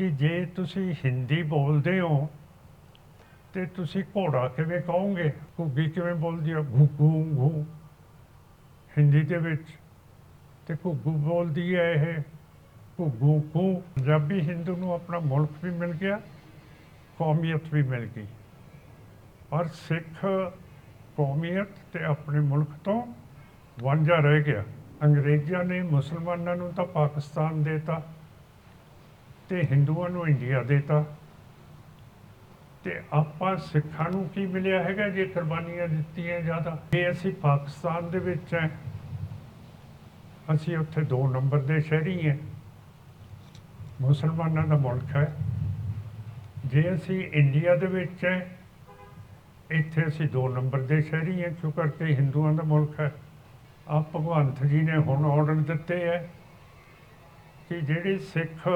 ਕਿ ਜੇ ਤੁਸੀਂ ਹਿੰਦੀ ਬੋਲਦੇ ਹੋ ਤੇ ਤੁਸੀਂ ਘੋੜਾ ਕਿਵੇਂ ਕਹੋਗੇ? ਘੁੱਗੀ ਕਿਵੇਂ ਬੋਲਦੀ ਹੈ ਘੁੱਗੂ ਘੂ ਹਿੰਦੀ ਦੇ ਵਿੱਚ ਤੇ ਘੁੱਗੂ ਬੋਲਦੀ ਹੈ ਇਹ। ਘੁੱਗੂ ਘੂ ਪੰਜਾਬੀ ਹਿੰਦੂ ਨੂੰ ਆਪਣਾ ਮੁਲਕ ਵੀ ਮਿਲ ਗਿਆ, ਕੌਮੀਅਤ ਵੀ ਮਿਲ ਗਈ। ਪਰ ਸਿੱਖ ਕੌਮੀਅਤ ਤੇ ਆਪਣੇ ਮੁਲਕ ਤੋਂ ਵਾਂਝਾ ਰਹਿ ਗਿਆ। ਅੰਗਰੇਜ਼ਾਂ ਨੇ ਮੁਸਲਮਾਨਾਂ ਨੂੰ ਤਾਂ ਪਾਕਿਸਤਾਨ ਦੇਤਾ। ਤੇ ਹਿੰਦੂਆਂ ਨੂੰ ਇੰਡੀਆ ਦੇਤਾ। ਤੇ ਆਪਾਂ ਸਿੱਖਾਂ ਨੂੰ ਕੀ ਮਿਲਿਆ ਹੈਗਾ ਜੇ ਕੁਰਬਾਨੀਆਂ ਦਿੱਤੀਆਂ ਜ਼ਿਆਦਾ? ਜੇ ਅਸੀਂ ਪਾਕਿਸਤਾਨ ਦੇ ਵਿੱਚ ਹੈ। ਅਸੀਂ ਉੱਥੇ ਦੋ ਨੰਬਰ ਦੇ ਸ਼ਹਿਰੀ ਹੈ। ਮੁਸਲਮਾਨਾਂ ਦਾ ਮੁਲਕ ਹੈ। ਜੇ ਅਸੀਂ ਇੰਡੀਆ ਦੇ ਵਿੱਚ ਹੈ, ਇੱਥੇ ਅਸੀਂ ਦੋ ਨੰਬਰ ਦੇ ਸ਼ਹਿਰੀ ਹਾਂ, ਕਿਉਂ ਕਰਕੇ ਹਿੰਦੂਆਂ ਦਾ ਮੁਲਕ ਹੈ? ਆ ਭਗਵੰਤ ਜੀ ਨੇ ਹੁਣ ਆਰਡਰ ਦਿੱਤੇ ਹੈ ਕਿ ਜਿਹੜੇ ਸਿੱਖ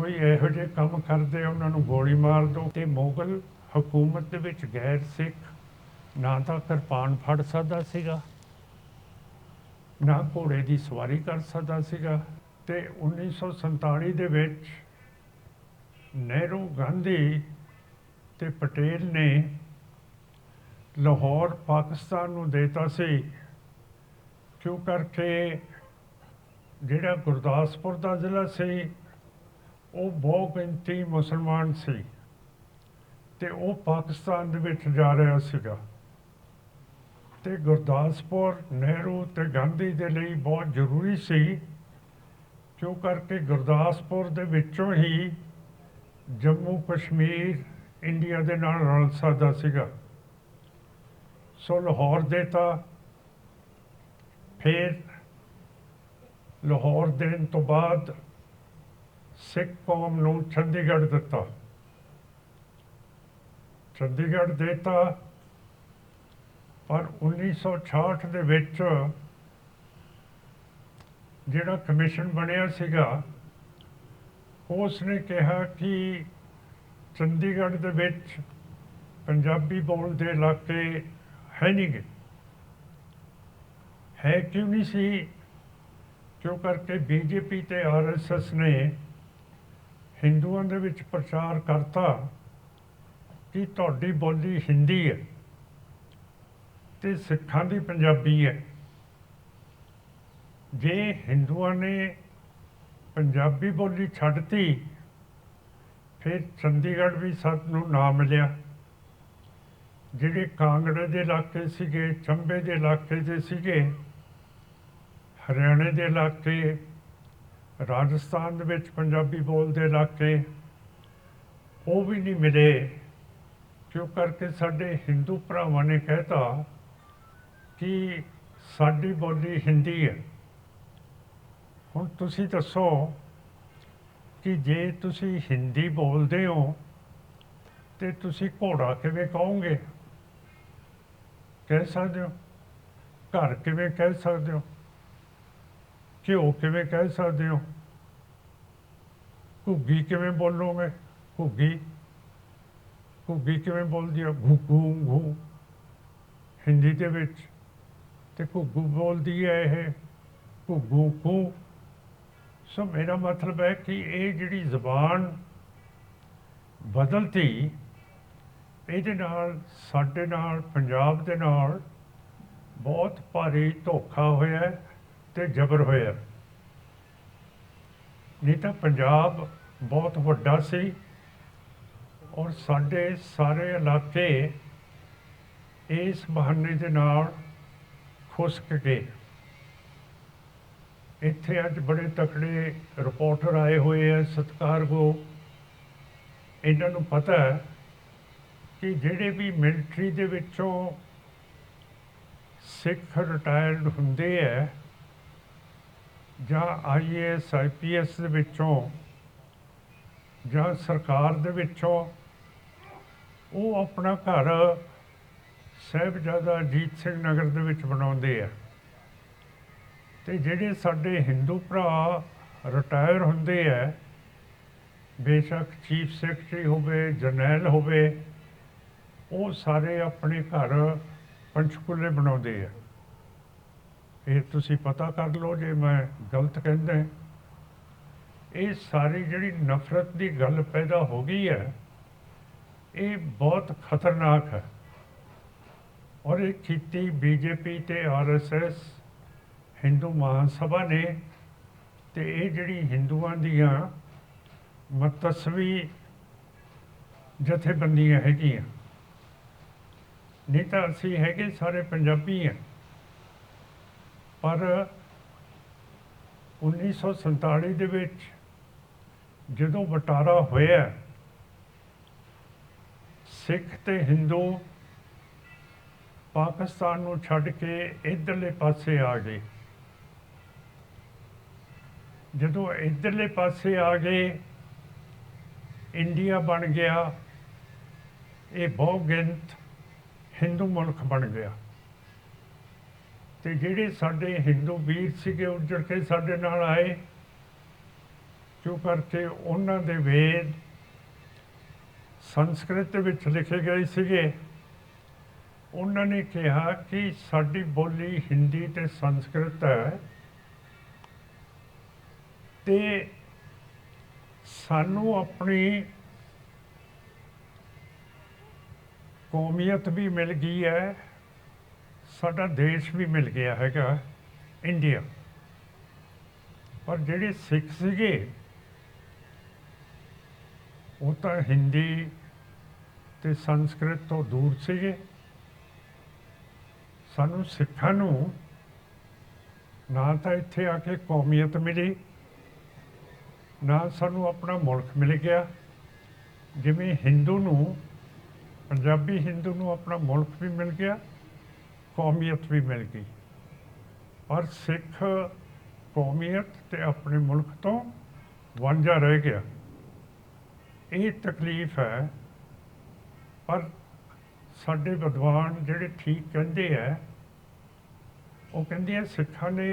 ਕੋਈ ਇਹੋ ਜਿਹੇ ਕੰਮ ਕਰਦੇ, ਉਹਨਾਂ ਨੂੰ ਗੋਲੀ ਮਾਰ ਦਿਓ ਤੇ ਮੁਗਲ ਹਕੂਮਤ ਦੇ ਵਿੱਚ ਗੈਰ ਸਿੱਖ ਨਾ ਤਾਂ ਕਿਰਪਾਨ ਫੜ ਸਕਦਾ ਸੀਗਾ, ਨਾ ਘੋੜੇ ਦੀ ਸਵਾਰੀ ਕਰ ਸਕਦਾ ਸੀਗਾ। ਤੇ 1947 ਦੇ ਵਿੱਚ ਨਹਿਰੂ ਗਾਂਧੀ ਤੇ ਪਟੇਲ ਨੇ ਲਾਹੌਰ, ਪਾਕਿਸਤਾਨ ਨੂੰ ਦੇਤਾ ਸੀ, ਕਿਉਂ ਕਰਕੇ ਜਿਹੜਾ ਗੁਰਦਾਸਪੁਰ ਦਾ ਜ਼ਿਲ੍ਹਾ ਸੀ ਉਹ ਬਹੁਤ ਗਿਣਤੀ ਮੁਸਲਮਾਨ ਸੀ ਤੇ ਉਹ ਪਾਕਿਸਤਾਨ ਦੇ ਵਿੱਚ ਜਾ ਰਿਹਾ ਸੀਗਾ। ਤੇ ਗੁਰਦਾਸਪੁਰ, ਨਹਿਰੂ ਤੇ ਗਾਂਧੀ ਦੇ ਲਈ ਬਹੁਤ ਜ਼ਰੂਰੀ ਸੀ, ਕਿਉਂ ਕਰਕੇ ਗੁਰਦਾਸਪੁਰ ਦੇ ਵਿੱਚੋਂ ਹੀ ਜੰਮੂ ਕਸ਼ਮੀਰ, ਇੰਡੀਆ ਦੇ ਨਾਲ ਰਲ ਸਕਦਾ ਸੀਗਾ। ਸੋ ਲਾਹੌਰ ਦੇਤਾ ਫਿਰ ਲਾਹੌਰ ਦੇਣ ਤੋਂ ਬਾਅਦ ਸਿੱਖ ਕੌਮ ਨੂੰ ਚੰਡੀਗੜ੍ਹ ਦਿੱਤਾ। ਚੰਡੀਗੜ੍ਹ ਦੇਤਾ, ਪਰ 1966 ਦੇ ਵਿੱਚ ਜਿਹੜਾ ਕਮਿਸ਼ਨ ਬਣਿਆ ਸੀਗਾ ਉਸ ਨੇ ਕਿਹਾ ਕਿ ਚੰਡੀਗੜ੍ਹ ਦੇ ਵਿੱਚ ਪੰਜਾਬੀ ਬੋਲਦੇ ਇਲਾਕੇ ਹੈ ਨਹੀਂ ਗੇ ਹੈ ਕਿਉਂ ਨਹੀਂ ਸੀ? ਕਿਉਂ ਕਰਕੇ ਬੀਜੇਪੀ ਤੇ ਆਰਐਸਐਸ ਨੇ ਹਿੰਦੂਆਂ ਦੇ ਵਿੱਚ ਪ੍ਰਚਾਰ ਕਰਤਾ ਕਿ ਤੁਹਾਡੀ ਬੋਲੀ ਹਿੰਦੀ ਹੈ ਤੇ ਸਿੱਖਾਂ ਦੀ ਪੰਜਾਬੀ ਹੈ। ਜੇ ਹਿੰਦੂਆਂ ਨੇ ਪੰਜਾਬੀ ਬੋਲੀ ਛੱਡਤੀ, ਫਿਰ ਚੰਡੀਗੜ੍ਹ ਵੀ ਸਾਨੂੰ ਨਾ ਮਿਲਿਆ ਜਿਹੜੇ ਕਾਂਗੜੇ ਦੇ ਇਲਾਕੇ ਸੀਗੇ, ਚੰਬੇ ਦੇ ਇਲਾਕੇ ਦੇ ਸੀਗੇ, ਹਰਿਆਣੇ ਦੇ ਇਲਾਕੇ ਰਾਜਸਥਾਨ ਦੇ ਵਿੱਚ ਪੰਜਾਬੀ ਬੋਲਦੇ ਇਲਾਕੇ ਉਹ ਵੀ ਨਹੀਂ ਮਿਲੇ ਕਿਉਂ ਕਰਕੇ ਸਾਡੇ ਹਿੰਦੂ ਭਰਾਵਾਂ ਨੇ ਕਹਿਤਾ ਕਿ ਸਾਡੀ ਬੋਲੀ ਹਿੰਦੀ ਹੈ। ਹੁਣ ਤੁਸੀਂ ਦੱਸੋ ਕਿ ਜੇ ਤੁਸੀਂ ਹਿੰਦੀ ਬੋਲਦੇ ਹੋ, ਤੇ ਤੁਸੀਂ ਘੋੜਾ ਕਿਵੇਂ ਕਹੋਗੇ? ਕਹਿ ਸਕਦੇ ਹੋ। ਘਰ ਕਿਵੇਂ ਕਹਿ ਸਕਦੇ ਹੋ? ਘਿਓ ਕਿਵੇਂ ਕਹਿ ਸਕਦੇ ਹੋ? ਘੁੱਗੀ ਕਿਵੇਂ ਬੋਲੋਗੇ? ਘੁੱਗੀ? ਘੁੱਗੀ ਕਿਵੇਂ ਬੋਲਦੀ ਹੈ ਘੁੱਗੂ ਘੂ ਹਿੰਦੀ ਦੇ ਵਿੱਚ ਤੇ ਘੁੱਗੂ ਬੋਲਦੀ ਹੈ ਇਹ। ਘੁੱਗੂ ਘੂ ਸੋ ਮੇਰਾ ਮਤਲਬ ਹੈ ਕਿ ਇਹ ਜਿਹੜੀ ਜ਼ਬਾਨ ਬਦਲਤੀ, ਇਹਦੇ ਨਾਲ, ਸਾਡੇ ਨਾਲ, ਪੰਜਾਬ ਦੇ ਨਾਲ ਬਹੁਤ ਭਾਰੀ ਧੋਖਾ ਹੋਇਆ ਤੇ ਜ਼ਬਰ ਹੋਇਆ। ਨਹੀਂ ਤਾਂ ਪੰਜਾਬ ਬਹੁਤ ਵੱਡਾ ਸੀ ਔਰ ਸਾਡੇ ਸਾਰੇ ਇਲਾਕੇ ਇਸ ਬਹਾਨੇ ਦੇ ਨਾਲ ਖੁਸਕ ਗਏ। ਇੱਥੇ ਅੱਜ ਬੜੇ ਤਕੜੇ ਰਿਪੋਰਟਰ ਆਏ ਹੋਏ ਆ ਸਤਿਕਾਰਯੋਗ ਇਹਨਾਂ ਨੂੰ ਪਤਾ ਹੈ ਕਿ ਜਿਹੜੇ ਵੀ ਮਿਲਟਰੀ ਦੇ ਵਿੱਚੋਂ ਸਿੱਖ ਰਿਟਾਇਰਡ ਹੁੰਦੇ ਆ ਜਾਂ ਆਈਏਐਸ ਆਈਪੀਐਸ ਦੇ ਵਿੱਚੋਂ ਜਾਂ ਸਰਕਾਰ ਦੇ ਵਿੱਚੋਂ ਉਹ ਆਪਣਾ ਘਰ ਸਾਹਿਬਜ਼ਾਦਾ ਅਜੀਤ ਸਿੰਘ ਨਗਰ ਦੇ ਵਿੱਚ ਬਣਾਉਂਦੇ ਆ। ਤੇ ਜਿਹੜੇ ਸਾਡੇ ਹਿੰਦੂ ਭਰਾ ਰਿਟਾਇਰ ਹੁੰਦੇ ਆ, ਬੇਸ਼ੱਕ ਚੀਫ ਸੈਕਟਰੀ ਹੋਵੇ, ਜਰਨੈਲ ਹੋਵੇ, ਉਹ ਸਾਰੇ ਆਪਣੇ ਘਰ ਪੰਚਕੂਲੇ ਬਣਾਉਂਦੇ ਆ। ਇਹ ਤੁਸੀਂ ਪਤਾ ਕਰ ਲਓ ਜੇ ਮੈਂ ਗਲਤ ਕਹਿੰਦਾ ਇਹ ਸਾਰੀ ਜਿਹੜੀ ਨਫ਼ਰਤ ਦੀ ਗੱਲ ਪੈਦਾ ਹੋ ਗਈ ਹੈ, ਇਹ ਬਹੁਤ ਖਤਰਨਾਕ ਹੈ। ਔਰ ਇਹ ਕੀਤੀ ਬੀਜੇਪੀ ਤੇ ਆਰਐਸਐਸ, ਹਿੰਦੂ ਮਹਾਸਭਾ ਨੇ ਤੇ ਇਹ ਜਿਹੜੀ ਹਿੰਦੂਆਂ ਦੀਆਂ ਮਤਸਵੀ ਜਥੇਬੰਦੀਆਂ ਹੈਗੀਆਂ। ਨਹੀਂ ਤਾਂ ਅਸੀਂ ਹੈਗੇ ਸਾਰੇ ਪੰਜਾਬੀ ਹਾਂ। ਪਰ 1947 ਦੇ ਵਿੱਚ ਜਦੋਂ ਵਟਾਰਾ ਹੋਇਆ, ਸਿੱਖ ਤੇ ਹਿੰਦੂ ਪਾਕਿਸਤਾਨ ਨੂੰ ਛੱਡ ਕੇ ਇਧਰਲੇ ਪਾਸੇ ਆ ਗਏ। ਜਦੋਂ ਇਧਰਲੇ ਪਾਸੇ ਆ ਗਏ, ਇੰਡੀਆ ਬਣ ਗਿਆ, ਇਹ ਬਹੁਗਿਣਤ ਹਿੰਦੂ ਮੁਲਕ ਬਣ ਗਿਆ। ਤੇ ਜਿਹੜੇ ਸਾਡੇ ਹਿੰਦੂ ਵੀਰ ਸੀਗੇ ਉੱਜੜ ਕੇ ਸਾਡੇ ਨਾਲ ਆਏ ਕਿਉਂ ਕਰਕੇ ਉਹਨਾਂ ਦੇ ਵੇਦ ਸੰਸਕ੍ਰਿਤ ਵਿੱਚ ਲਿਖੇ ਗਏ ਸੀਗੇ, ਉਹਨਾਂ ਨੇ ਕਿਹਾ ਕਿ ਸਾਡੀ ਬੋਲੀ ਹਿੰਦੀ ਤੇ ਸੰਸਕ੍ਰਿਤ ਹੈ ਤੇ ਸਾਨੂੰ ਆਪਣੀ ਕੌਮੀਅਤ ਵੀ ਮਿਲ ਗਈ ਹੈ। ਸਾਡਾ ਦੇਸ਼ ਵੀ ਮਿਲ ਗਿਆ ਹੈਗਾ ਇੰਡੀਆ ਪਰ ਜਿਹੜੇ ਸਿੱਖ ਸੀਗੇ, ਉਹ ਤਾਂ ਹਿੰਦੀ ਤੇ ਸੰਸਕ੍ਰਿਤ ਤੋਂ ਦੂਰ ਸੀਗੇ। ਸਾਨੂੰ ਸਿੱਖਾਂ ਨੂੰ ਨਾ ਤਾਂ ਇੱਥੇ ਆ ਕੇ ਕੌਮੀਅਤ ਮਿਲੀ, ਨਾ ਸਾਨੂੰ ਆਪਣਾ ਮੁਲਕ ਮਿਲ ਗਿਆ। ਜਿਵੇਂ ਹਿੰਦੂ ਨੂੰ, ਪੰਜਾਬੀ ਹਿੰਦੂ ਨੂੰ ਆਪਣਾ ਮੁਲਕ ਵੀ ਮਿਲ ਗਿਆ। ਕੌਮੀਅਤ ਵੀ ਮਿਲ ਗਈ। ਪਰ ਸਿੱਖ ਕੌਮੀਅਤ ਤੇ ਆਪਣੇ ਮੁਲਕ ਤੋਂ ਵਾਂਝਾ ਰਹਿ ਗਿਆ। ਇਹ ਤਕਲੀਫ ਹੈ, ਪਰ ਸਾਡੇ ਵਿਦਵਾਨ ਜਿਹੜੇ ਠੀਕ ਕਹਿੰਦੇ ਆ, ਉਹ ਕਹਿੰਦੇ ਆ ਸਿੱਖਾਂ ਨੇ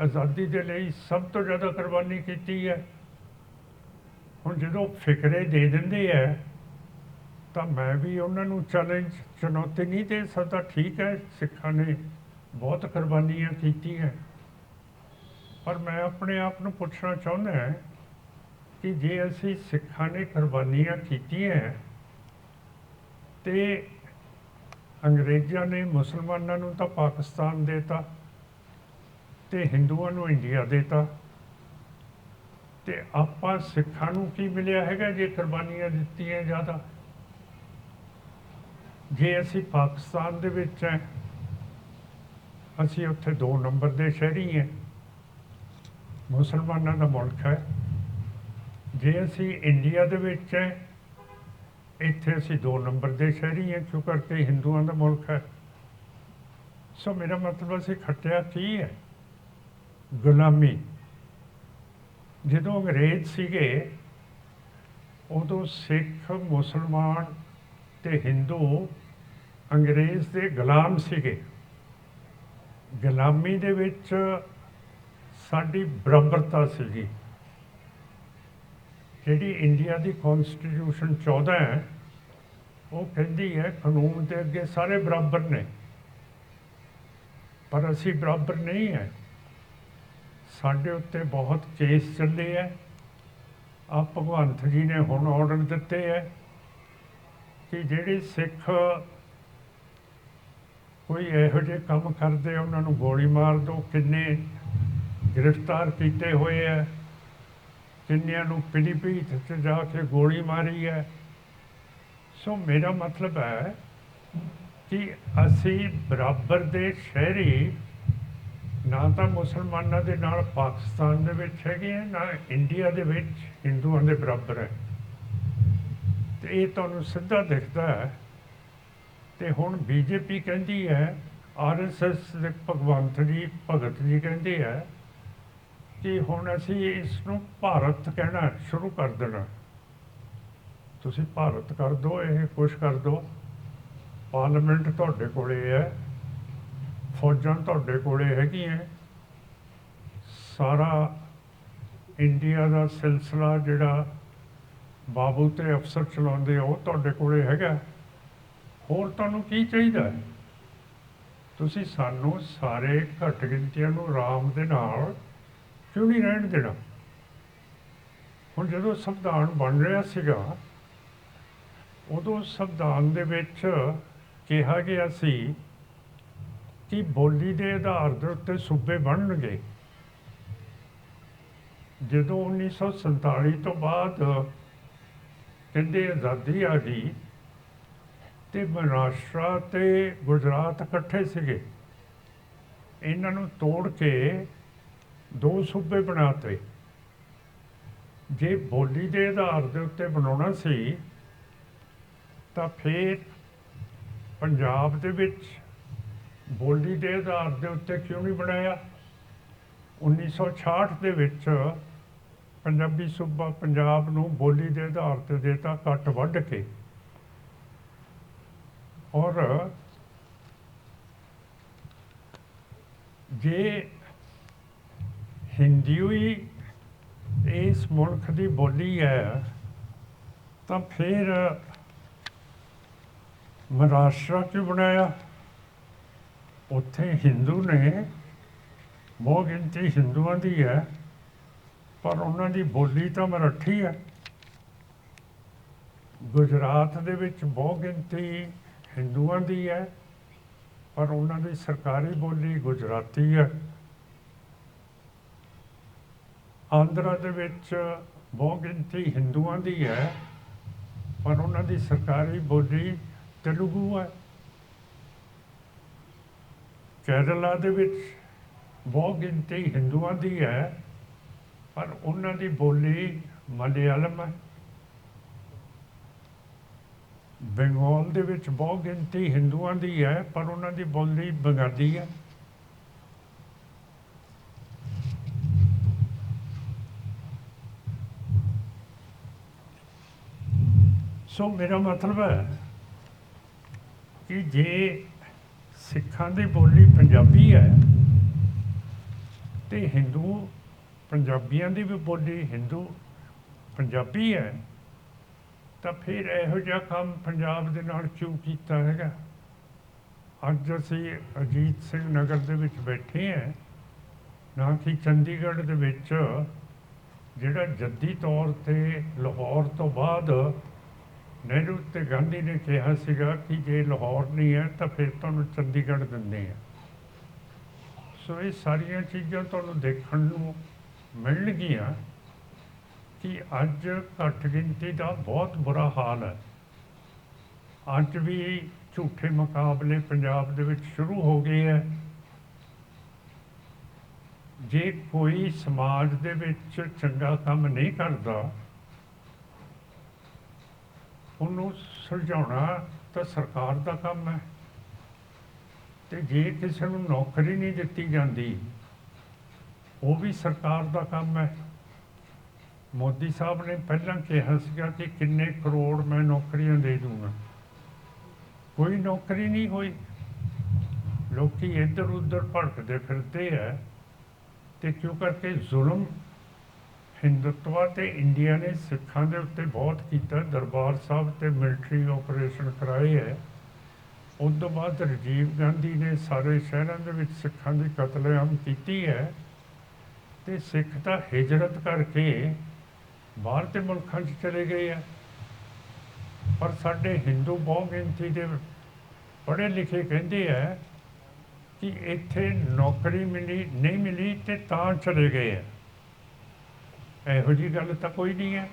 ਆਜ਼ਾਦੀ ਦੇ ਲਈ ਸਭ ਤੋਂ ਜ਼ਿਆਦਾ ਕੁਰਬਾਨੀ ਕੀਤੀ ਹੈ। ਹੁਣ ਜਦੋਂ ਫਿਕਰੇ ਦੇ ਦਿੰਦੇ ਆ ਤਾਂ ਮੈਂ ਵੀ ਉਹਨਾਂ ਨੂੰ ਚੈਲੰਜ ਚੁਣੌਤੀ ਨਹੀਂ ਦੇ ਸਕਦਾ। ਠੀਕ ਹੈ, ਸਿੱਖਾਂ ਨੇ ਬਹੁਤ ਕੁਰਬਾਨੀਆਂ ਕੀਤੀਆਂ। ਪਰ ਮੈਂ ਆਪਣੇ ਆਪ ਨੂੰ ਪੁੱਛਣਾ ਚਾਹੁੰਦਾ ਹਾਂ ਕਿ ਜੇ ਅਸੀਂ ਸਿੱਖਾਂ ਨੇ ਕੁਰਬਾਨੀਆਂ ਕੀਤੀਆਂ ਤੇ ਅੰਗਰੇਜ਼ਾਂ ਨੇ ਮੁਸਲਮਾਨਾਂ ਨੂੰ ਤਾਂ ਪਾਕਿਸਤਾਨ ਦੇਤਾ ਤੇ ਹਿੰਦੂਆਂ ਨੂੰ ਇੰਡੀਆ ਦੇਤਾ। ਤੇ ਆਪਾਂ ਸਿੱਖਾਂ ਨੂੰ ਕੀ ਮਿਲਿਆ ਹੈਗਾ ਜੇ ਕੁਰਬਾਨੀਆਂ ਦਿੱਤੀਆਂ ਜ਼ਿਆਦਾ? ਜੇ ਅਸੀਂ ਪਾਕਿਸਤਾਨ ਦੇ ਵਿੱਚ ਹੈ, ਅਸੀਂ ਉੱਥੇ ਦੋ ਨੰਬਰ ਦੇ ਸ਼ਹਿਰੀ ਹਾਂ। ਮੁਸਲਮਾਨਾਂ ਦਾ ਮੁਲਕ ਹੈ। ਜੇ ਅਸੀਂ ਇੰਡੀਆ ਦੇ ਵਿੱਚ ਹੈ, ਇੱਥੇ ਅਸੀਂ ਦੋ ਨੰਬਰ ਦੇ ਸ਼ਹਿਰੀ ਹਾਂ, ਕਿਉਂ ਕਰਕੇ ਹਿੰਦੂਆਂ ਦਾ ਮੁਲਕ ਹੈ? ਸੋ ਮੇਰਾ ਮਤਲਬ ਅਸੀਂ ਖੱਟਿਆ ਕੀ ਹੈ? ਗੁਲਾਮੀ। ਜਦੋਂ ਅੰਗਰੇਜ਼ ਸੀਗੇ, ਉਦੋਂ ਸਿੱਖ, ਮੁਸਲਮਾਨ ਤੇ ਹਿੰਦੂ ਅੰਗਰੇਜ਼ ਦੇ ਗੁਲਾਮ ਸੀਗੇ। ਗੁਲਾਮੀ ਦੇ ਵਿੱਚ ਸਾਡੀ ਬਰਾਬਰਤਾ ਸੀਗੀ। ਜਿਹੜੀ ਇੰਡੀਆ ਦੀ ਕਨਸਟੀਟਿਊਸ਼ਨ 14 ਹੈ, ਉਹ ਕਹਿੰਦੀ ਹੈ ਕਾਨੂੰਨ ਦੇ ਅੱਗੇ ਸਾਰੇ ਬਰਾਬਰ ਨੇ। ਪਰ ਅਸੀਂ ਬਰਾਬਰ ਨਹੀਂ ਹੈ। ਸਾਡੇ ਉੱਤੇ ਬਹੁਤ ਕੇਸ ਚੱਲੇ ਹੈ। ਆ ਭਗਵੰਤ ਜੀ ਨੇ ਹੁਣ ਆਰਡਰ ਦਿੱਤੇ ਹੈ ਕਿ ਜਿਹੜੇ ਸਿੱਖ ਕੋਈ ਇਹੋ ਜਿਹੇ ਕੰਮ ਕਰਦੇ ਉਹਨਾਂ ਨੂੰ ਗੋਲੀ ਮਾਰ ਦਿਓ ਕਿੰਨੇ ਗ੍ਰਿਫਤਾਰ ਕੀਤੇ ਹੋਏ ਆ, ਕਿੰਨਿਆਂ ਨੂੰ ਪਿਲੀਭੀਤ 'ਤੇ ਜਾ ਕੇ ਗੋਲੀ ਮਾਰੀ ਹੈ ਸੋ ਮੇਰਾ ਮਤਲਬ ਹੈ ਕਿ ਅਸੀਂ ਬਰਾਬਰ ਦੇ ਸ਼ਹਿਰੀ ਨਾ ਤਾਂ ਮੁਸਲਮਾਨਾਂ ਦੇ ਨਾਲ ਪਾਕਿਸਤਾਨ ਦੇ ਵਿੱਚ ਹੈਗੇ ਆ, ਨਾ ਇੰਡੀਆ ਦੇ ਵਿੱਚ ਹਿੰਦੂਆਂ ਦੇ ਬਰਾਬਰ ਹੈ। ਤੇ ਇਹ ਤੁਹਾਨੂੰ ਸਿੱਧਾ ਦਿਖਦਾ ਹੈ ਤੇ ਹੁਣ ਬੀਜੇਪੀ ਕਹਿੰਦੀ ਹੈ ਆਰਐਸਐਸ ਦੇ ਭਗਵੰਤ ਜੀ ਭਗਤ ਜੀ ਕਹਿੰਦੇ ਹੈ ਕਿ ਹੁਣ ਅਸੀਂ ਇਸ ਨੂੰ ਭਾਰਤ ਕਹਿਣਾ ਸ਼ੁਰੂ ਕਰ ਦੇਣਾ। ਤੁਸੀਂ ਭਾਰਤ ਕਰ ਦਿਓ ਇਹ ਕੁਛ ਕਰ ਦਿਓ ਪਾਰਲੀਮੈਂਟ ਤੁਹਾਡੇ ਕੋਲੇ ਹੈ ਫੌਜਾਂ ਤੁਹਾਡੇ ਕੋਲੇ ਹੈਗੀਆਂ। ਸਾਰਾ ਇੰਡੀਆ ਦਾ ਸਿਲਸਿਲਾ ਜਿਹੜਾ ਬਾਬੂ ਤੇ ਅਫਸਰ ਚਲਾਉਂਦੇ ਆ, ਉਹ ਤੁਹਾਡੇ ਕੋਲੇ ਹੈਗਾ। ਹੋਰ ਤੁਹਾਨੂੰ ਕੀ ਚਾਹੀਦਾ ਹੈ? ਤੁਸੀਂ ਸਾਨੂੰ ਸਾਰੇ ਘੱਟ ਗਿਣਤੀਆਂ ਨੂੰ ਆਰਾਮ ਦੇ ਨਾਲ ਕਿਉਂ ਨਹੀਂ ਰਹਿਣ ਦੇਣਾ? ਹੁਣ ਜਦੋਂ ਸੰਵਿਧਾਨ ਬਣ ਰਿਹਾ ਸੀਗਾ, ਉਦੋਂ ਸੰਵਿਧਾਨ ਦੇ ਵਿੱਚ ਕਿਹਾ ਗਿਆ ਸੀ ਕਿ ਬੋਲੀ ਦੇ ਆਧਾਰ ਦੇ ਉੱਤੇ ਸੂਬੇ ਬਣਨਗੇ। ਜਦੋਂ 1947 ਤੋਂ ਬਾਅਦ ਕਹਿੰਦੇ ਆਜ਼ਾਦੀ ਆ ਗਈ ਤੇ ਮਹਾਰਾਸ਼ਟਰ ਤੇ ਗੁਜਰਾਤ ਇਕੱਠੇ ਸੀਗੇ। ਇਹਨਾਂ ਨੂੰ ਤੋੜ ਕੇ ਦੋ ਸੂਬੇ ਬਣਾਤੇ। ਜੇ ਬੋਲੀ ਦੇ ਆਧਾਰ ਦੇ ਉੱਤੇ ਬਣਾਉਣਾ ਸੀ, ਤਾਂ ਫਿਰ ਪੰਜਾਬ ਦੇ ਵਿੱਚ ਬੋਲੀ ਦੇ ਆਧਾਰ ਦੇ ਉੱਤੇ ਕਿਉਂ ਨਹੀਂ ਬਣਾਇਆ? 1966 ਦੇ ਵਿੱਚ ਪੰਜਾਬੀ ਸੂਬਾ ਪੰਜਾਬ ਨੂੰ ਬੋਲੀ ਦੇ ਆਧਾਰ ਤੇ ਦੇਤਾ ਕੱਟ ਵੱਢ ਕੇ। ਔਰ ਜੇ ਹਿੰਦੀ ਇਸ ਮੁਲਕ ਦੀ ਬੋਲੀ ਹੈ, ਤਾਂ ਫਿਰ ਮਹਾਰਾਸ਼ਟਰ ਕਿਉਂ ਬਣਾਇਆ? ਉੱਥੇ ਹਿੰਦੂ ਨੇ, ਬਹੁਤ ਗਿਣਤੀ ਹਿੰਦੂਆਂ ਦੀ ਹੈ, ਪਰ ਉਹਨਾਂ ਦੀ ਬੋਲੀ ਤਾਂ ਮਰਾਠੀ ਹੈ। ਗੁਜਰਾਤ ਦੇ ਵਿੱਚ ਬਹੁਤ ਗਿਣਤੀ ਹਿੰਦੂਆਂ ਦੀ ਹੈ, ਪਰ ਉਹਨਾਂ ਦੀ ਸਰਕਾਰੀ ਬੋਲੀ ਗੁਜਰਾਤੀ ਹੈ। ਆਂਧਰਾ ਦੇ ਵਿੱਚ ਬਹੁਤ ਗਿਣਤੀ ਹਿੰਦੂਆਂ ਦੀ ਹੈ, ਪਰ ਉਹਨਾਂ ਦੀ ਸਰਕਾਰੀ ਬੋਲੀ ਤੇਲੁਗੂ ਹੈ। ਕੇਰਲਾ ਦੇ ਵਿੱਚ ਬਹੁਤ ਗਿਣਤੀ ਹਿੰਦੂਆਂ ਦੀ ਹੈ, ਪਰ ਉਹਨਾਂ ਦੀ ਬੋਲੀ ਮਲਿਆਲਮ ਹੈ। ਬੰਗਾਲ ਦੇ ਵਿੱਚ ਬਹੁਤ ਗਿਣਤੀ ਹਿੰਦੂਆਂ ਦੀ ਹੈ, ਪਰ ਉਹਨਾਂ ਦੀ ਬੋਲੀ ਬੰਗਾਲੀ ਹੈ। ਸੋ ਮੇਰਾ ਮਤਲਬ ਹੈ ਕਿ ਜੇ ਸਿੱਖਾਂ ਦੀ ਬੋਲੀ ਪੰਜਾਬੀ ਹੈ, ਤੇ ਹਿੰਦੂ ਪੰਜਾਬੀਆਂ ਦੀ ਵੀ ਬੋਲੀ ਹਿੰਦੂ ਪੰਜਾਬੀ ਹੈ ਤਾਂ ਫਿਰ ਇਹੋ ਜਿਹਾ ਕੰਮ ਪੰਜਾਬ ਦੇ ਨਾਲ ਕਿਉਂ ਕੀਤਾ ਹੈਗਾ? ਅੱਜ ਅਸੀਂ ਅਜੀਤ ਸਿੰਘ ਨਗਰ ਦੇ ਵਿੱਚ ਬੈਠੇ ਹਾਂ। ਨਾ ਕਿ ਚੰਡੀਗੜ੍ਹ ਦੇ ਵਿੱਚ, ਜਿਹੜਾ ਜੱਦੀ ਤੌਰ ਤੇ ਲਾਹੌਰ ਤੋਂ ਬਾਅਦ ਨਹਿਰੂ ਤੇ ਗਾਂਧੀ ਨੇ ਕਿਹਾ ਸੀਗਾ ਕਿ ਜੇ ਲਾਹੌਰ ਨਹੀਂ ਹੈ ਤਾਂ ਫਿਰ ਤੁਹਾਨੂੰ ਚੰਡੀਗੜ੍ਹ ਦਿੰਦੇ ਆ ਸੋ ਇਹ ਸਾਰੀਆਂ ਚੀਜ਼ਾਂ ਤੁਹਾਨੂੰ ਦੇਖਣ ਨੂੰ ਮਿਲਣਗੀਆਂ। ਕਿ ਅੱਜ ਘੱਟ ਗਿਣਤੀ ਦਾ ਬਹੁਤ ਬੁਰਾ ਹਾਲ ਹੈ। ਅੱਜ ਵੀ ਝੂਠੇ ਮੁਕਾਬਲੇ ਪੰਜਾਬ ਦੇ ਵਿੱਚ ਸ਼ੁਰੂ ਹੋ ਗਏ ਹੈ। ਜੇ ਕੋਈ ਸਮਾਜ ਦੇ ਵਿੱਚ ਚੰਗਾ ਕੰਮ ਨਹੀਂ ਕਰਦਾ, ਉਹਨੂੰ ਸੁਲਝਾਉਣਾ ਤਾਂ ਸਰਕਾਰ ਦਾ ਕੰਮ ਹੈ। ਤੇ ਜੇ ਕਿਸੇ ਨੂੰ ਨੌਕਰੀ ਨਹੀਂ ਦਿੱਤੀ ਜਾਂਦੀ, ਉਹ ਵੀ ਸਰਕਾਰ ਦਾ ਕੰਮ ਹੈ। ਮੋਦੀ ਸਾਹਿਬ ਨੇ ਪਹਿਲਾਂ ਕਿਹਾ ਸੀਗਾ ਕਿ ਕਿੰਨੇ ਕਰੋੜ ਮੈਂ ਨੌਕਰੀਆਂ ਦੇ ਦੂੰਗਾ। ਕੋਈ ਨੌਕਰੀ ਨਹੀਂ ਹੋਈ। ਲੋਕੀ ਇੱਧਰ ਉੱਧਰ ਭੜਕਦੇ ਫਿਰਦੇ ਹੈ ਤੇ ਕਿਉਂ ਕਰਕੇ ਜ਼ੁਲਮ? ਹਿੰਦੁਤਵਾ ਤੇ ਇੰਡੀਆ ਨੇ ਸਿੱਖਾਂ ਦੇ ਉੱਤੇ ਬਹੁਤ ਕੀਤਾ। ਦਰਬਾਰ ਸਾਹਿਬ ਤੇ ਮਿਲਟਰੀ ਆਪਰੇਸ਼ਨ ਕਰਾਏ ਹੈ ਉਸ ਤੋਂ ਬਾਅਦ ਰਾਜੀਵ ਗਾਂਧੀ ਨੇ ਸਾਰੇ ਸ਼ਹਿਰਾਂ ਦੇ ਵਿੱਚ ਸਿੱਖਾਂ ਦੀ ਕਤਲੇਆਮ ਕੀਤੀ ਹੈ ਤੇ ਸਿੱਖ ਤਾਂ ਹਿਜਰਤ ਕਰਕੇ ਬਾਹਰ ਦੇ ਮੁਲਕਾਂ 'ਚ ਚਲੇ ਗਏ ਆ। ਪਰ ਸਾਡੇ ਹਿੰਦੂ ਬਹੁ ਗਿਣਤੀ ਦੇ ਪੜ੍ਹੇ ਲਿਖੇ ਕਹਿੰਦੇ ਆ ਕਿ ਇੱਥੇ ਨੌਕਰੀ ਮਿਲੀ, ਨਹੀਂ ਮਿਲੀ ਤੇ ਤਾਂ ਚਲੇ ਗਏ ਆ। ਇਹੋ ਜੀ ਗੱਲ ਤਾਂ ਕੋਈ ਨਹੀਂ ਹੈ।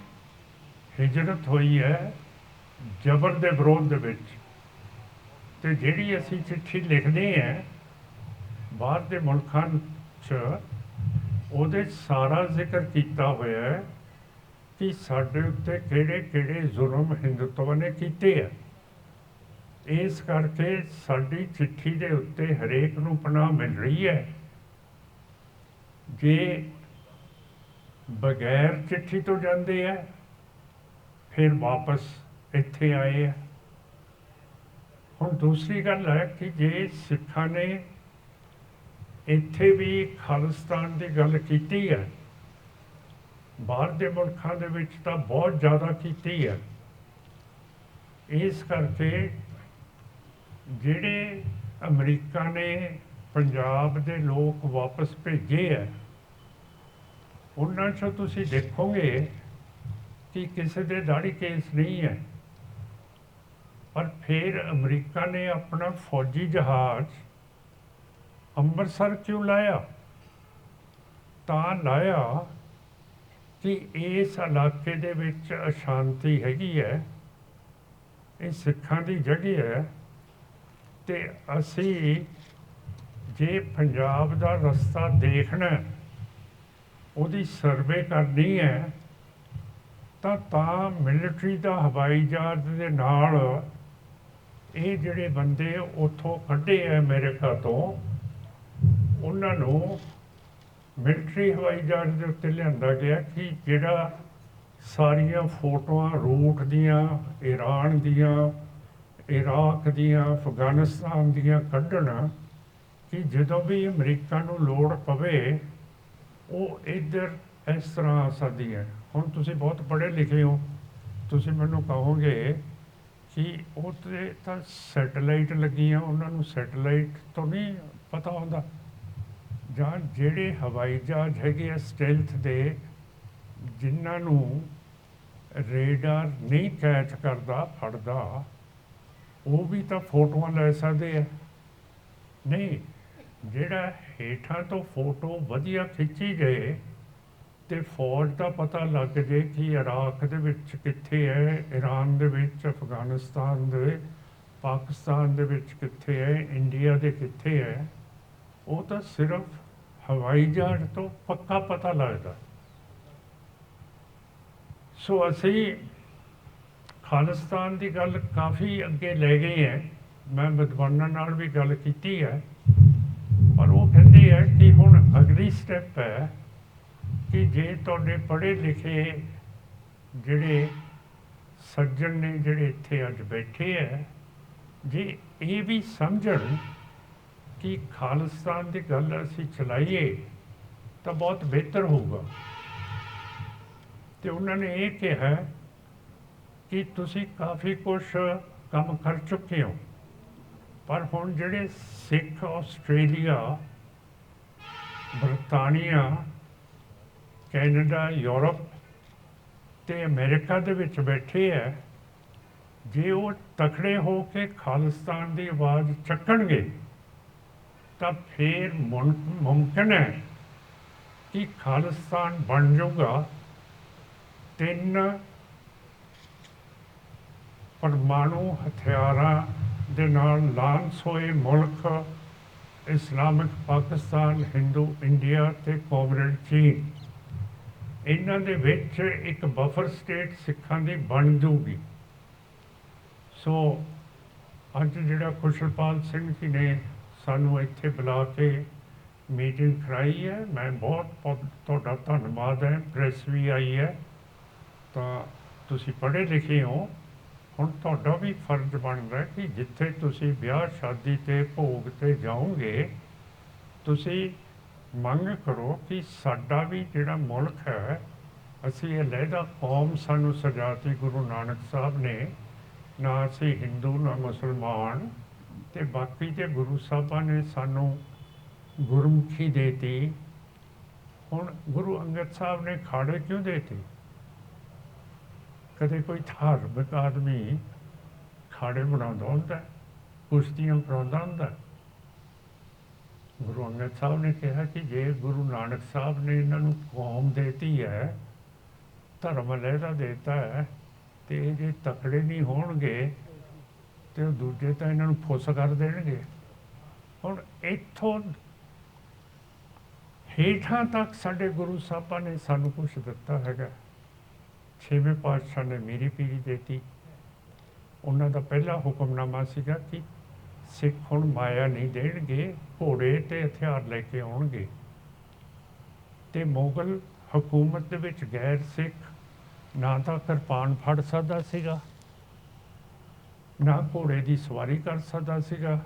ਹਿਜਰਤ ਹੋਈ ਹੈ ਜ਼ਬਰ ਦੇ ਵਿਰੋਧ ਦੇ ਵਿੱਚ। ਤੇ ਜਿਹੜੀ ਅਸੀਂ ਚਿੱਠੀ ਲਿਖਦੇ ਹਾਂ ਬਾਹਰ ਦੇ ਮੁਲਕਾਂ 'ਚ, ਉਹਦੇ ਸਾਰਾ ਜ਼ਿਕਰ ਕੀਤਾ ਹੋਇਆ ਹੈ ਕਿ ਸਾਡੇ ਉੱਤੇ ਕਿਹੜੇ ਕਿਹੜੇ ਜ਼ੁਲਮ ਹਿੰਦੂਤਵ ਨੇ ਕੀਤੇ ਆ। ਇਸ ਕਰਕੇ ਸਾਡੀ ਚਿੱਠੀ ਦੇ ਉੱਤੇ ਹਰੇਕ ਨੂੰ ਪਨਾਹ ਮਿਲ ਰਹੀ ਹੈ। ਜੇ ਬਗੈਰ ਚਿੱਠੀ ਤੋਂ ਜਾਂਦੇ ਆ, ਫਿਰ ਵਾਪਸ ਇੱਥੇ ਆਏ ਆ। ਹੁਣ ਦੂਸਰੀ ਗੱਲ ਹੈ ਕਿ ਜੇ ਸਿੱਖਾਂ ਨੇ ਇੱਥੇ ਵੀ ਖਾਲਿਸਤਾਨ ਦੀ ਗੱਲ ਕੀਤੀ ਹੈ ਬਾਹਰ ਦੇ ਮੁਲਕਾਂ ਦੇ ਵਿੱਚ ਤਾਂ ਬਹੁਤ ਜ਼ਿਆਦਾ ਕੀਤੀ ਹੈ। ਇਸ ਕਰਕੇ ਜਿਹੜੇ ਅਮਰੀਕਾ ਨੇ ਪੰਜਾਬ ਦੇ ਲੋਕ ਵਾਪਸ ਭੇਜੇ ਹੈ, ਉਹਨਾਂ 'ਚੋਂ ਤੁਸੀਂ ਦੇਖੋਗੇ ਕਿ ਕਿਸੇ ਦੇ ਦਾੜੀ ਕੇਸ ਨਹੀਂ ਹੈ। ਪਰ ਫਿਰ ਅਮਰੀਕਾ ਨੇ ਆਪਣਾ ਫੌਜੀ ਜਹਾਜ਼ ਅੰਮ੍ਰਿਤਸਰ ਕਿਉਂ ਲਾਇਆ? ਤਾਂ ਲਾਇਆ ਕਿ ਇਸ ਇਲਾਕੇ ਦੇ ਵਿੱਚ ਅਸ਼ਾਂਤੀ ਹੈਗੀ ਹੈ, ਇਹ ਸਿੱਖਾਂ ਦੀ ਜਗ੍ਹਾ ਹੈ ਤੇ ਅਸੀਂ ਜੇ ਪੰਜਾਬ ਦਾ ਰਸਤਾ ਦੇਖਣਾ ਉਹਦੀ ਸਰਵੇ ਕਰਨੀ ਹੈ, ਤਾਂ ਤਾਂ ਮਿਲਟਰੀ ਦਾ ਹਵਾਈ ਜਹਾਜ਼ ਦੇ ਨਾਲ ਇਹ ਜਿਹੜੇ ਬੰਦੇ ਉੱਥੋਂ ਕੱਢੇ ਆ ਅਮਰੀਕਾ ਤੋਂ, ਉਹਨਾਂ ਨੂੰ ਮਿਲਟਰੀ ਹਵਾਈ ਜਹਾਜ਼ ਦੇ ਉੱਤੇ ਲਿਆਂਦਾ ਗਿਆ ਕਿ ਜਿਹੜਾ ਸਾਰੀਆਂ ਫੋਟੋਆਂ ਰੂਟ ਦੀਆਂ ਈਰਾਨ ਦੀਆਂ, ਇਰਾਕ ਦੀਆਂ, ਅਫਗਾਨਿਸਤਾਨ ਦੀਆਂ ਕੱਢਣ, ਕਿ ਜਦੋਂ ਵੀ ਅਮਰੀਕਾ ਨੂੰ ਲੋੜ ਪਵੇ, ਉਹ ਇੱਧਰ ਇਸ ਤਰ੍ਹਾਂ ਆ ਸਕਦੀ ਹੈ ਹੁਣ ਤੁਸੀਂ ਬਹੁਤ ਪੜ੍ਹੇ ਲਿਖੇ ਹੋ। ਤੁਸੀਂ ਮੈਨੂੰ ਕਹੋਗੇ ਕਿ ਉਹ ਤੇ ਤਾਂ ਸੈਟਲਾਈਟ ਲੱਗੀਆਂ, ਉਹਨਾਂ ਨੂੰ ਸੈਟਲਾਈਟ ਤੋਂ ਨਹੀਂ ਪਤਾ ਹੁੰਦਾ। ਜਾਂ ਜਿਹੜੇ ਹਵਾਈ ਜਹਾਜ਼ ਹੈਗੇ ਆ ਸਟੈਲਥ ਦੇ, ਜਿਨ੍ਹਾਂ ਨੂੰ ਰੇਡਾਰ ਨਹੀਂ ਕੈਚ ਕਰਦਾ, ਫੜਦਾ, ਉਹ ਵੀ ਤਾਂ ਫੋਟੋਆਂ ਲੈ ਸਕਦੇ ਆ। ਨਹੀਂ, ਜਿਹੜਾ ਹੇਠਾਂ ਤੋਂ ਫੋਟੋ ਵਧੀਆ ਖਿੱਚੀ ਗਏ ਤੇ ਫੌਜ ਦਾ ਪਤਾ ਲੱਗ ਜੇ ਕਿ ਇਰਾਕ ਦੇ ਵਿੱਚ ਕਿੱਥੇ ਹੈ ਈਰਾਨ ਦੇ ਵਿੱਚ, ਅਫਗਾਨਿਸਤਾਨ ਦੇ, ਪਾਕਿਸਤਾਨ ਦੇ ਵਿੱਚ ਕਿੱਥੇ ਹੈ ਇੰਡੀਆ ਦੇ ਕਿੱਥੇ ਹੈ ਉਹ ਤਾਂ ਸਿਰਫ ਹਵਾਈ ਜਹਾਜ਼ ਤੋਂ ਪੱਕਾ ਪਤਾ ਲੱਗਦਾ। ਸੋ ਅਸੀਂ ਖਾਲਿਸਤਾਨ ਦੀ ਗੱਲ ਕਾਫੀ ਅੱਗੇ ਲੈ ਗਏ ਹੈ। ਮੈਂ ਵਿਦਵਾਨਾਂ ਨਾਲ ਵੀ ਗੱਲ ਕੀਤੀ ਹੈ। ਪਰ ਉਹ ਕਹਿੰਦੇ ਹੈ ਕਿ ਹੁਣ ਅਗਲੀ ਸਟੈਪ ਹੈ ਕਿ ਜੇ ਤੁਹਾਡੇ ਪੜ੍ਹੇ ਲਿਖੇ ਜਿਹੜੇ ਸੱਜਣ ਨੇ ਜਿਹੜੇ ਇੱਥੇ ਅੱਜ ਬੈਠੇ ਹੈ, ਜੇ ਇਹ ਵੀ ਸਮਝਣ ਕਿ ਖਾਲਿਸਤਾਨ ਦੀ ਗੱਲ ਅਸੀਂ ਚਲਾਈਏ ਤਾਂ ਬਹੁਤ ਬਿਹਤਰ ਹੋਊਗਾ। ਤੇ ਉਹਨਾਂ ਨੇ ਇਹ ਕਿਹਾ ਕਿ ਤੁਸੀਂ ਕਾਫੀ ਕੁਝ ਕੰਮ ਕਰ ਚੁੱਕੇ ਹੋ, ਪਰ ਹੁਣ ਜਿਹੜੇ ਸਿੱਖ ਆਸਟ੍ਰੇਲੀਆ, ਬਰਤਾਨੀਆ, ਕੈਨੇਡਾ, ਯੂਰਪ ਤੇ ਅਮਰੀਕਾ ਦੇ ਵਿੱਚ ਬੈਠੇ ਹੈ ਜੇ ਉਹ ਤਖੜੇ ਹੋ ਕੇ ਖਾਲਿਸਤਾਨ ਦੀ ਆਵਾਜ਼ ਚੱਕਣਗੇ ਤਾਂ ਫਿਰ ਮੁਨ- ਮੁਮਕਿਨ ਹੈ ਕਿ ਖਾਲਿਸਤਾਨ ਬਣ ਜਾਊਗਾ। ਤਿੰਨ ਪਰਮਾਣੂ ਹਥਿਆਰਾਂ ਦੇ ਨਾਲ ਲਾਂਸ ਹੋਏ ਮੁਲਕ, ਇਸਲਾਮਿਕ ਪਾਕਿਸਤਾਨ, ਹਿੰਦੂ, ਇੰਡੀਆ ਤੇ ਕਮਿਊਨਿਸਟ ਚੀਨ। ਇਹਨਾਂ ਦੇ ਵਿੱਚ ਇੱਕ ਬਫਰ ਸਟੇਟ ਸਿੱਖਾਂ ਦੀ ਬਣ ਜੂਗੀ ਸੋ ਅੱਜ ਜਿਹੜਾ ਖੁਸ਼ਲਪਾਲ ਸਿੰਘ ਜੀ ਨੇ ਸਾਨੂੰ ਇੱਥੇ ਬੁਲਾ ਕੇ ਮੀਟਿੰਗ ਕਰਾਈ ਹੈ। ਮੈਂ ਬਹੁਤ ਬਹੁਤ ਤੁਹਾਡਾ ਧੰਨਵਾਦ ਹੈ। ਪ੍ਰੈਸ ਵੀ ਆਈ ਹੈ। ਤਾਂ ਤੁਸੀਂ ਪੜ੍ਹੇ ਲਿਖੇ ਹੋ। ਹੁਣ ਤੁਹਾਡਾ ਵੀ ਫਰਜ਼ ਬਣਦਾ ਕਿ ਜਿੱਥੇ ਤੁਸੀਂ ਵਿਆਹ, ਸ਼ਾਦੀ ਤੇ ਭੋਗ ਤੇ ਜਾਓਗੇ, ਤੁਸੀਂ ਮੰਗ ਕਰੋ ਕਿ ਸਾਡਾ ਵੀ ਜਿਹੜਾ ਮੁਲਕ ਹੈ, ਅਸੀਂ ਇਹ ਲਹਿਦਾ ਕੌਮ ਸਾਨੂੰ ਸਜਾਤੀ ਗੁਰੂ ਨਾਨਕ ਸਾਹਿਬ ਨੇ, ਨਾ ਅਸੀਂ ਹਿੰਦੂ, ਨਾ ਮੁਸਲਮਾਨ ਤੇ ਬਾਕੀ ਤੇ ਗੁਰੂ ਸਾਹਿਬਾਂ ਨੇ ਸਾਨੂੰ ਗੁਰਮੁਖੀ ਦੇਤੀ। ਹੁਣ ਗੁਰੂ ਅੰਗਦ ਸਾਹਿਬ ਨੇ ਖਾੜੇ ਕਿਉਂ ਦੇਤੇ? ਕਦੇ ਕੋਈ ਧਾਰਮਿਕ ਆਦਮੀ ਖਾੜੇ ਬਣਾਉਂਦਾ ਹੁੰਦਾ ਕੁਸ਼ਤੀਆਂ ਕਰਾਉਂਦਾ ਹੁੰਦਾ ਗੁਰੂ ਅੰਗਦ ਸਾਹਿਬ ਨੇ ਕਿਹਾ ਕਿ ਜੇ ਗੁਰੂ ਨਾਨਕ ਸਾਹਿਬ ਨੇ ਇਹਨਾਂ ਨੂੰ ਕੌਮ ਦੇਤੀ ਹੈ, ਧਰਮ ਲਹਿਦਾ ਦੇਤਾ ਹੈ, ਤੇ ਇਹ ਜੇ ਤਕੜੇ ਨਹੀਂ ਹੋਣਗੇ ਤੇ ਉਹ ਦੂਜੇ ਤਾਂ ਇਹਨਾਂ ਨੂੰ ਫੁੱਸ ਕਰ ਦੇਣਗੇ। ਹੁਣ ਇੱਥੋਂ ਹੇਠਾਂ ਤੱਕ ਸਾਡੇ ਗੁਰੂ ਸਾਹਿਬਾਂ ਨੇ ਸਾਨੂੰ ਕੁਝ ਦਿੱਤਾ ਹੈਗਾ। ਛੇਵੇਂ ਪਾਤਸ਼ਾਹ ਨੇ ਮੇਰੀ ਪੀੜੀ ਦੇਤੀ। ਉਹਨਾਂ ਦਾ ਪਹਿਲਾ ਹੁਕਮਨਾਮਾ ਸੀਗਾ ਕਿ ਸਿੱਖ ਹੁਣ ਮਾਇਆ ਨਹੀਂ ਦੇਣਗੇ, ਘੋੜੇ ਤੇ ਹਥਿਆਰ ਲੈ ਕੇ ਆਉਣਗੇ। ਤੇ ਮੁਗਲ ਹਕੂਮਤ ਦੇ ਵਿੱਚ ਗੈਰ ਸਿੱਖ ਨਾ ਤਾਂ ਕਿਰਪਾਨ ਫੜ ਸਕਦਾ ਸੀਗਾ ਨਾ ਘੋੜੇ ਦੀ ਸਵਾਰੀ ਕਰ ਸਕਦਾ ਸੀਗਾ,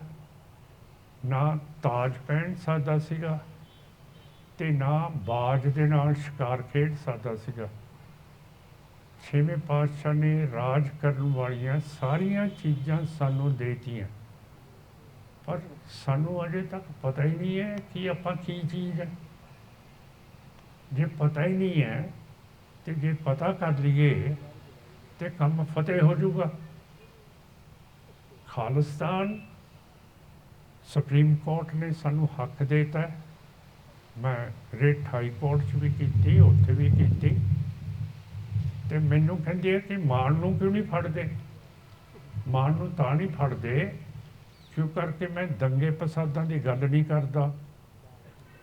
ਨਾ ਤਾਜ ਪਹਿਨ ਸਕਦਾ ਸੀਗਾ ਤੇ ਨਾ ਬਾਜ ਦੇ ਨਾਲ ਸ਼ਿਕਾਰ ਖੇਡ ਸਕਦਾ ਸੀਗਾ। ਛੇਵੇਂ ਪਾਤਸ਼ਾਹ ਨੇ ਰਾਜ ਕਰਨ ਵਾਲੀਆਂ ਸਾਰੀਆਂ ਚੀਜ਼ਾਂ ਸਾਨੂੰ ਦੇਤੀਆਂ। ਪਰ ਸਾਨੂੰ ਅਜੇ ਤੱਕ ਪਤਾ ਹੀ ਨਹੀਂ ਹੈ ਕਿ ਆਪਾਂ ਕੀ ਚੀਜ਼ ਹੈ। ਜੇ ਪਤਾ ਹੀ ਨਹੀਂ ਹੈ ਤੇ ਜੇ ਪਤਾ ਕਰ ਲਈਏ ਤੇ ਕੰਮ ਫਤਿਹ ਹੋ ਜਾਊਗਾ। ਖਾਲਿਸਤਾਨ ਸੁਪਰੀਮ ਕੋਰਟ ਨੇ ਸਾਨੂੰ ਹੱਕ ਦੇਤਾ ਮੈਂ ਰੇਟ ਹਾਈ ਕੋਰਟ 'ਚ ਵੀ ਕੀਤੀ, ਉੱਥੇ ਵੀ ਕੀਤੀ। ਤੇ ਮੈਨੂੰ ਕਹਿੰਦੇ ਆ ਕਿ ਮਾਨ ਨੂੰ ਕਿਉਂ ਨਹੀਂ ਫੜਦੇ? ਮਾਨ ਨੂੰ ਤਾਂ ਨਹੀਂ ਫੜਦੇ, ਕਿਉਂ ਕਰਕੇ ਮੈਂ ਦੰਗੇ ਫਸਾਦਾਂ ਦੀ ਗੱਲ ਨਹੀਂ ਕਰਦਾ,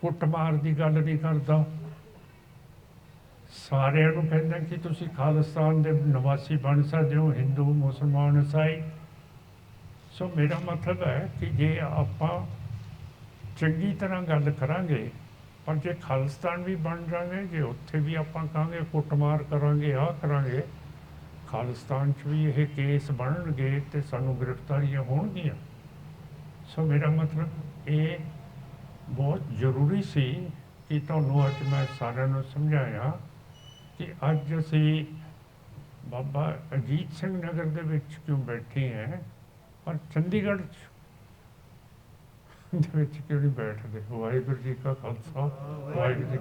ਕੁੱਟਮਾਰ ਦੀ ਗੱਲ ਨਹੀਂ ਕਰਦਾ। ਸਾਰਿਆਂ ਨੂੰ ਕਹਿੰਦਾ ਕਿ ਤੁਸੀਂ ਖਾਲਿਸਤਾਨ ਦੇ ਨਿਵਾਸੀ ਬਣ ਸਕਦੇ ਹੋ, ਹਿੰਦੂ, ਮੁਸਲਮਾਨ, ਈਸਾਈ। ਸੋ ਮੇਰਾ ਮਤਲਬ ਹੈ ਕਿ ਜੇ ਆਪਾਂ ਚੰਗੀ ਤਰ੍ਹਾਂ ਗੱਲ ਕਰਾਂਗੇ, ਪਰ ਜੇ ਖਾਲਿਸਤਾਨ ਵੀ ਬਣ ਜਾਵਾਂਗੇ ਜੇ ਉੱਥੇ ਵੀ ਆਪਾਂ ਕਹਾਂਗੇ ਕੁੱਟਮਾਰ ਕਰਾਂਗੇ, ਆਹ ਕਰਾਂਗੇ, ਖਾਲਿਸਤਾਨ 'ਚ ਵੀ ਇਹ ਕੇਸ ਬਣਨਗੇ ਤੇ ਸਾਨੂੰ ਗ੍ਰਿਫਤਾਰੀਆਂ ਹੋਣਗੀਆਂ। ਸੋ ਮੇਰਾ ਮਤਲਬ ਇਹ ਬਹੁਤ ਜ਼ਰੂਰੀ ਸੀ ਕਿ ਤੁਹਾਨੂੰ ਅੱਜ ਮੈਂ ਸਾਰਿਆਂ ਨੂੰ ਸਮਝਾਇਆ ਕਿ ਅੱਜ ਅਸੀਂ ਬਾਬਾ ਅਜੀਤ ਸਿੰਘ ਨਗਰ ਦੇ ਵਿੱਚ ਕਿਉਂ ਬੈਠੇ ਹਾਂ ਪਰ ਚੰਡੀਗੜ੍ਹ 'ਚ ਦੇ ਵਿੱਚ ਕਿਉਂ ਨਹੀਂ ਬੈਠਦੇ ਵਾਹਿਗੁਰੂ ਜੀ ਕਾ ਖਾਲਸਾ ਵਾਹਿਗੁਰੂ ਜੀ ਕੀ